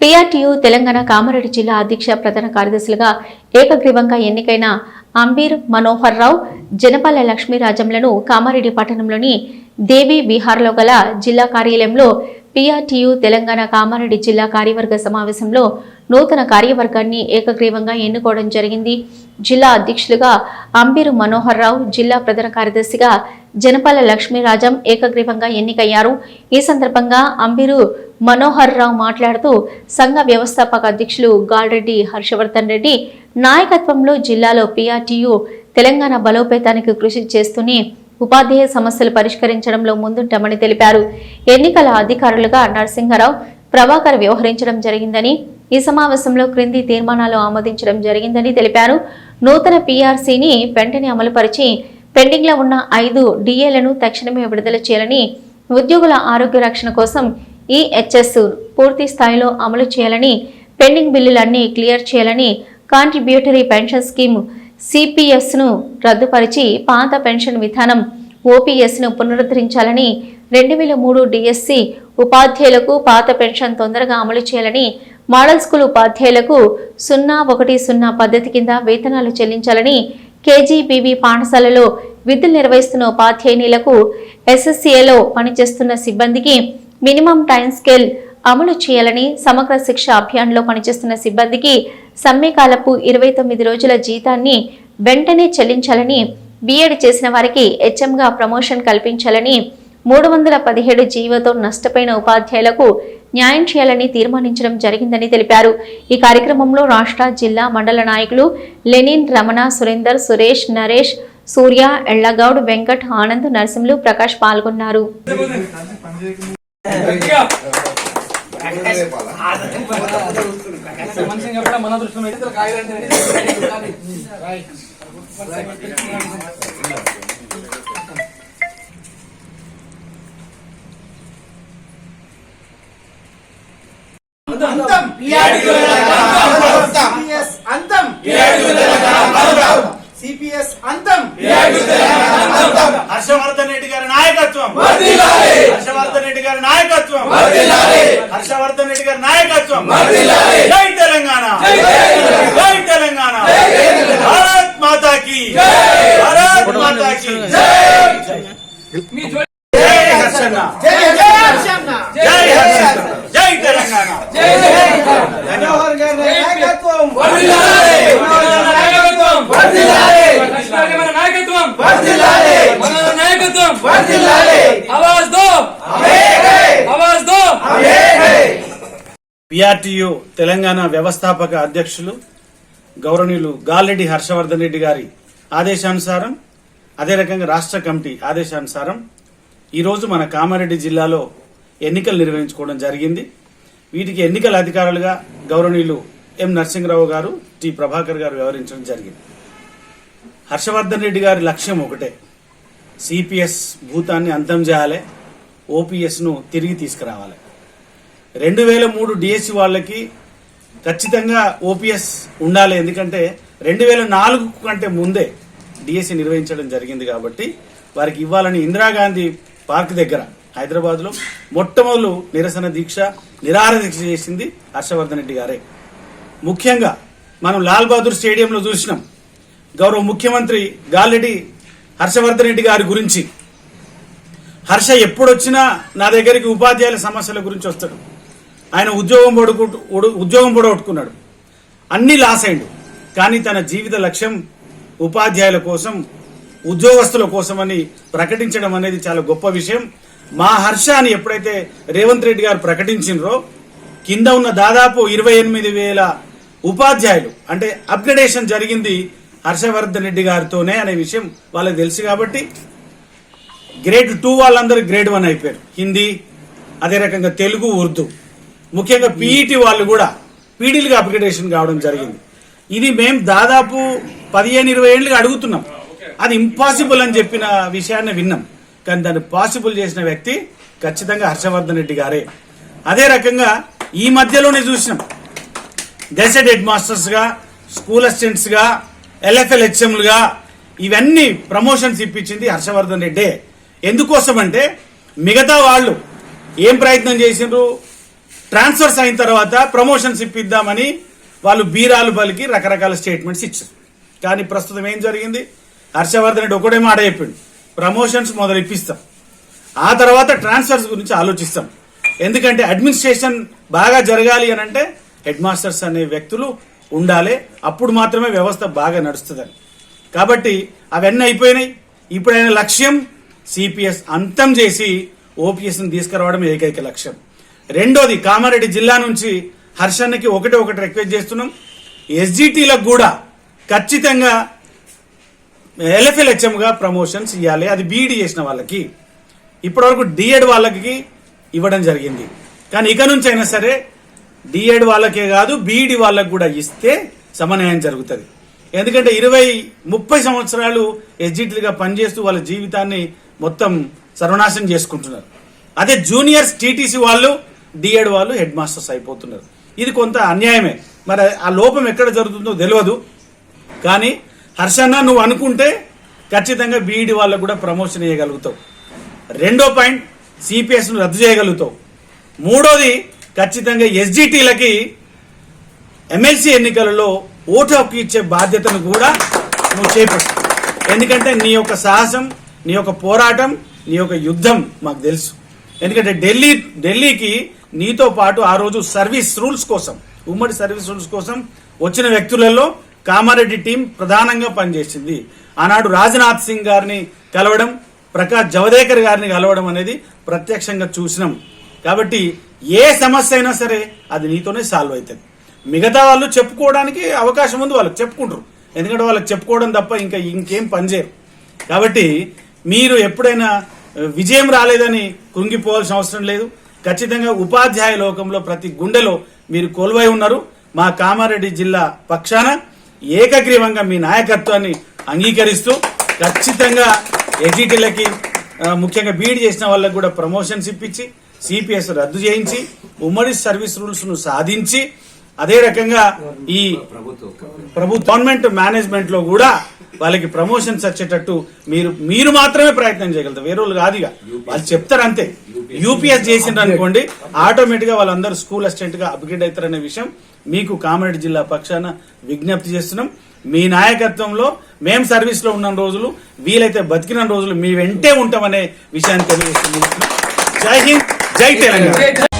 PRTU Telangana Kamareddy జిల్లా అధ్యక్ష ప్రధాన కార్యదర్శులుగా ఏకగ్రీవంగా ఎన్నికైన అంబీర్ మనోహర్ రావు జనపాల లక్ష్మీరాజంలను కామారెడ్డి పట్టణంలోని దేవి విహార్లో గల జిల్లా కార్యాలయంలో పీఆర్టీయూ తెలంగాణ కామారెడ్డి జిల్లా కార్యవర్గ సమావేశంలో నూతన కార్యవర్గాన్ని ఏకగ్రీవంగా ఎన్నుకోవడం జరిగింది. జిల్లా అధ్యక్షులుగా అంబీరు మనోహర్ రావు జిల్లా ప్రధాన కార్యదర్శిగా జనపాల లక్ష్మీరాజం ఏకగ్రీవంగా ఎన్నికయ్యారు. ఈ సందర్భంగా అంబీరు మనోహర్ రావు మాట్లాడుతూ సంఘ వ్యవస్థాపక అధ్యక్షులు గాల్రెడ్డి హర్షవర్ధన్ రెడ్డి నాయకత్వంలో జిల్లాలో పీఆర్టీయూ తెలంగాణ బలోపేతానికి కృషి చేస్తూనే ఉపాధ్యాయ సమస్యలు పరిష్కరించడంలో ముందుంటామని తెలిపారు. ఎన్నికల అధికారులుగా నరసింహారావు ప్రభాకర్ వ్యవహరించడం జరిగిందని ఈ సమావేశంలో క్రింది తీర్మానాలు ఆమోదించడం జరిగిందని తెలిపారు. నూతన పీఆర్సీని వెంటనే అమలుపరిచి పెండింగ్లో ఉన్న ఐదు డిఏలను తక్షణమే విడుదల చేయాలని ఉద్యోగుల ఆరోగ్య రక్షణ కోసం ఈహెచ్ఎస్ పూర్తి స్థాయిలో అమలు చేయాలని పెండింగ్ బిల్లులన్నీ క్లియర్ చేయాలని కాంట్రిబ్యూటరీ పెన్షన్ స్కీమ్ సిపిఎస్ను రద్దుపరిచి పాత పెన్షన్ విధానం ఓపీఎస్ను పునరుద్ధరించాలని రెండు వేల మూడు డిఎస్సి ఉపాధ్యాయులకు పాత పెన్షన్ తొందరగా అమలు చేయాలని మోడల్ స్కూల్ ఉపాధ్యాయులకు సున్నా ఒకటి సున్నా పద్ధతి కింద వేతనాలు చెల్లించాలని కేజీబీవీ పాఠశాలలో విధులు నిర్వహిస్తున్న ఉపాధ్యాయునిలకు ఎస్ఎస్సీఏలో పనిచేస్తున్న సిబ్బందికి మినిమం టైం స్కేల్ అమలు చేయాలని సమగ్ర శిక్ష అభియాన్లో పనిచేస్తున్న సిబ్బందికి సమ్మెకాలపు ఇరవై తొమ్మిది రోజుల జీతాన్ని వెంటనే చెల్లించాలని బీఎడ్ చేసిన వారికి హెచ్ఎంగా ప్రమోషన్ కల్పించాలని మూడు వందల పదిహేడు జీవోతో నష్టపోయిన ఉపాధ్యాయులకు న్యాయం చేయాలని తీర్మానించడం జరిగిందని తెలిపారు ఈ కార్యక్రమంలో రాష్ట్ర జిల్లా మండల నాయకులు లెనిన్ రమణ సురేందర్ సురేష్ నరేష్ సూర్య ఎళ్ళగౌడ్ వెంకట్ ఆనంద్ నరసింహులు ప్రకాష్ పాల్గొన్నారు మన అంతం. సిపిఎస్ అంతం. హర్షవర్ధన్ రెడ్డి గారి నాయకత్వం. హర్షవర్ధన్ రెడ్డి గారి నాయకత్వం. హర్షవర్ధన్ రెడ్డి గారి నాయకత్వం. జై తెలంగాణ. జై తెలంగాణ. భారత్ మాతా కి భారత్ మాతా కి జై హర్షన్న జై జై హర్షన్న జై హర్షన్న జై తెలంగాణ మనోహర్ గారి నాయకత్వం మన నాయకత్వం మన పిఆర్టీయు తెలంగాణ వ్యవస్థాపక అధ్యక్షులు గౌరవనీయులు గాలిరెడ్డి హర్షవర్ధన్ రెడ్డి గారి ఆదేశానుసారం అదే రకంగా రాష్ట్ర కమిటీ ఆదేశానుసారం ఈరోజు మన కామారెడ్డి జిల్లాలో ఎన్నికలు నిర్వహించుకోవడం జరిగింది. వీటికి ఎన్నికల అధికారులుగా గౌరవనీయులు ఎం నరసింహరావు గారు టి ప్రభాకర్ గారు వ్యవహరించడం జరిగింది. హర్షవర్ధన్ రెడ్డి గారి లక్ష్యం ఒకటే. సిపిఎస్ భూతాన్ని అంతం చేయాలి. ఓపీఎస్ను తిరిగి తీసుకురావాలి. రెండు వేల మూడు డిఎస్సి వాళ్ళకి ఖచ్చితంగా ఓపీఎస్ ఉండాలి. ఎందుకంటే రెండు వేల నాలుగు కంటే ముందే డిఎస్సి నిర్వహించడం జరిగింది కాబట్టి వారికి ఇవ్వాలని ఇందిరాగాంధీ పార్క్ దగ్గర హైదరాబాద్లో మొట్టమొదలు నిరసన దీక్ష నిరాహార దీక్ష చేసింది హర్షవర్ధన్ రెడ్డి గారే. ముఖ్యంగా మనం లాల్ బహదూర్ స్టేడియంలో చూసినాం. గౌరవ ముఖ్యమంత్రి గాలిరెడ్డి హర్షవర్ధన్ రెడ్డి గారి గురించి. హర్ష ఎప్పుడొచ్చినా నా దగ్గరికి ఉపాధ్యాయుల సమస్యల గురించి వస్తాడు. ఆయన ఉద్యోగం పొడుకుంటూ ఉద్యోగం పొడగొట్టుకున్నాడు. అన్ని లాస్ అయిండు కానీ తన జీవిత లక్ష్యం ఉపాధ్యాయుల కోసం ఉద్యోగస్తుల కోసమని ప్రకటించడం అనేది చాలా గొప్ప విషయం. మా హర్ష అని ఎప్పుడైతే రేవంత్ రెడ్డి గారు ప్రకటించినరో కింద ఉన్న దాదాపు ఇరవై ఎనిమిది వేల ఉపాధ్యాయులు అంటే అప్గ్రేడేషన్ జరిగింది హర్షవర్ధన్ రెడ్డి గారితోనే అనే విషయం వాళ్ళకి తెలుసు కాబట్టి గ్రేడ్ టూ వాళ్ళందరూ గ్రేడ్ వన్ అయిపోయారు. హిందీ అదే రకంగా తెలుగు ఉర్దూ. ముఖ్యంగా పీఈటీ వాళ్ళు కూడా పీడీలుగా అప్లికేషన్ కావడం జరిగింది. ఇది మేము దాదాపు పదిహేను ఇరవై ఏళ్ళుగా అడుగుతున్నాం. అది ఇంపాసిబుల్ అని చెప్పిన విషయాన్ని విన్నాం. కానీ దాన్ని పాసిబుల్ చేసిన వ్యక్తి ఖచ్చితంగా హర్షవర్ధన్ రెడ్డి గారే. అదే రకంగా ఈ మధ్యలోనే చూసినాం. గెసెడ్ హెడ్ మాస్టర్స్గా స్కూల్ అసిస్టెంట్స్గా ఎల్ఎఫ్ఎల్ హెచ్ఎంలుగా ఇవన్నీ ప్రమోషన్స్ ఇప్పించింది హర్షవర్ధన్ రెడ్డే. ఎందుకోసం అంటే మిగతా వాళ్ళు ఏం ప్రయత్నం చేసిండ్రు? ట్రాన్స్ఫర్స్ అయిన తర్వాత ప్రమోషన్స్ ఇప్పిద్దామని వాళ్ళు బీరాలు పలికి రకరకాల స్టేట్మెంట్స్ ఇచ్చారు. కానీ ప్రస్తుతం ఏం జరిగింది? హర్షవర్ధన్ రెడ్డి ఒకటే మాట చెప్పిండు. ప్రమోషన్స్ మొదలు ఇప్పిస్తాం ఆ తర్వాత ట్రాన్స్ఫర్స్ గురించి ఆలోచిస్తాం. ఎందుకంటే అడ్మినిస్ట్రేషన్ బాగా జరగాలి అని అంటే హెడ్ మాస్టర్స్ అనే వ్యక్తులు ఉండాలి. అప్పుడు మాత్రమే వ్యవస్థ బాగా నడుస్తుందని. కాబట్టి అవన్నీ అయిపోయినాయి. ఇప్పుడు ఆయన లక్ష్యం సిపిఎస్ అంతం చేసి ఓపీఎస్ని తీసుకురావడం ఏకైక లక్ష్యం. రెండోది కామారెడ్డి జిల్లా నుంచి హర్షన్నకి ఒకటి ఒకటి రిక్వెస్ట్ చేస్తున్నాం. ఎస్జిటీలకు కూడా ఖచ్చితంగా ఎల్ఎఫ్ఎల్గా ప్రమోషన్స్ ఇవ్వాలి. అది బీఈడి చేసిన వాళ్ళకి. ఇప్పటివరకు డిఎడ్ వాళ్ళకి ఇవ్వడం జరిగింది. కానీ ఇక నుంచి అయినా సరే డిఎడ్ వాళ్ళకే కాదు బీఈడి వాళ్ళకు కూడా ఇస్తే సమన్వయం జరుగుతుంది. ఎందుకంటే ఇరవై ముప్పై సంవత్సరాలు ఎస్జిటీలుగా పనిచేస్తూ వాళ్ళ జీవితాన్ని మొత్తం సర్వనాశనం చేసుకుంటున్నారు. అదే జూనియర్స్ టీటీసీ వాళ్ళు డిఎడ్ వాళ్ళు హెడ్ మాస్టర్స్ అయిపోతున్నారు. ఇది కొంత అన్యాయమే. మరి ఆ లోపం ఎక్కడ జరుగుతుందో తెలియదు. కానీ హర్షన్న నువ్వు అనుకుంటే ఖచ్చితంగా బీఈడి వాళ్ళకు కూడా ప్రమోషన్ చేయగలుగుతావు రెండో పాయింట్ సిపిఎస్ను రద్దు చేయగలుగుతావు. మూడోది ఖచ్చితంగా ఎస్జిటీలకి ఎమ్మెల్సీ ఎన్నికలలో ఓటు హక్కు ఇచ్చే బాధ్యతను కూడా నువ్వు చేపట్టు ఎందుకంటే నీ యొక్క సాహసం నీ యొక్క పోరాటం నీ యొక్క యుద్ధం మాకు తెలుసు. ఎందుకంటే ఢిల్లీ ఢిల్లీకి నీతో పాటు ఆ రోజు సర్వీస్ రూల్స్ కోసం ఉమ్మడి సర్వీస్ రూల్స్ కోసం వచ్చిన వ్యక్తులలో కామారెడ్డి టీం ప్రధానంగా పనిచేసింది. ఆనాడు రాజ్నాథ్ సింగ్ గారిని కలవడం ప్రకాష్ జవదేకర్ గారిని కలవడం అనేది ప్రత్యక్షంగా చూసినాం. కాబట్టి ఏ సమస్య అయినా సరే అది నీతోనే సాల్వ్ అవుతుంది. మిగతా వాళ్ళు చెప్పుకోవడానికి అవకాశం ఉంది వాళ్ళకి చెప్పుకుంటారు. ఎందుకంటే వాళ్ళకి చెప్పుకోవడం తప్ప ఇంకా ఇంకేం పనిచేయరు కాబట్టి మీరు ఎప్పుడైనా విజయం రాలేదని కృంగిపోవాల్సిన అవసరం లేదు. ఖచ్చితంగా ఉపాధ్యాయ లోకంలో ప్రతి గుండెలో మీరు కొలువై ఉన్నారు. మా కామారెడ్డి జిల్లా పక్షాన ఏకగ్రీవంగా మీ నాయకత్వాన్ని అంగీకరిస్తూ ఖచ్చితంగా ఎజిటీలకి ముఖ్యంగా బీడ్ చేసిన వాళ్ళకి కూడా ప్రమోషన్స్ ఇప్పించి సిపిఎస్ రద్దు చేయించి ఉమ్మడి సర్వీస్ రూల్స్ను సాధించి అదే రకంగా ఈ ప్రభు గవర్నమెంట్ మేనేజ్మెంట్లో కూడా వాళ్ళకి ప్రమోషన్స్ వచ్చేటట్టు మీరు మీరు మాత్రమే ప్రయత్నం చేయగలుగుతారు. వేరే వాళ్ళు కాదు వాళ్ళు చెప్తారు అంతే. యూపీఎస్ చేసిండ్రు అనుకోండి ఆటోమేటిక్గా వాళ్ళందరూ స్కూల్ అసిస్టెంట్గా అప్గ్రేడ్ అవుతారనే విషయం మీకు కామారెడ్డి జిల్లా పక్షాన విజ్ఞప్తి చేస్తున్నాం. మీ నాయకత్వంలో మేం సర్వీస్లో ఉన్న రోజులు వీలైతే బతికిన రోజులు మీ వెంటే ఉంటామనే విషయాన్ని తెలియజేస్తున్నాం. జై హింద్! జై తెలంగాణ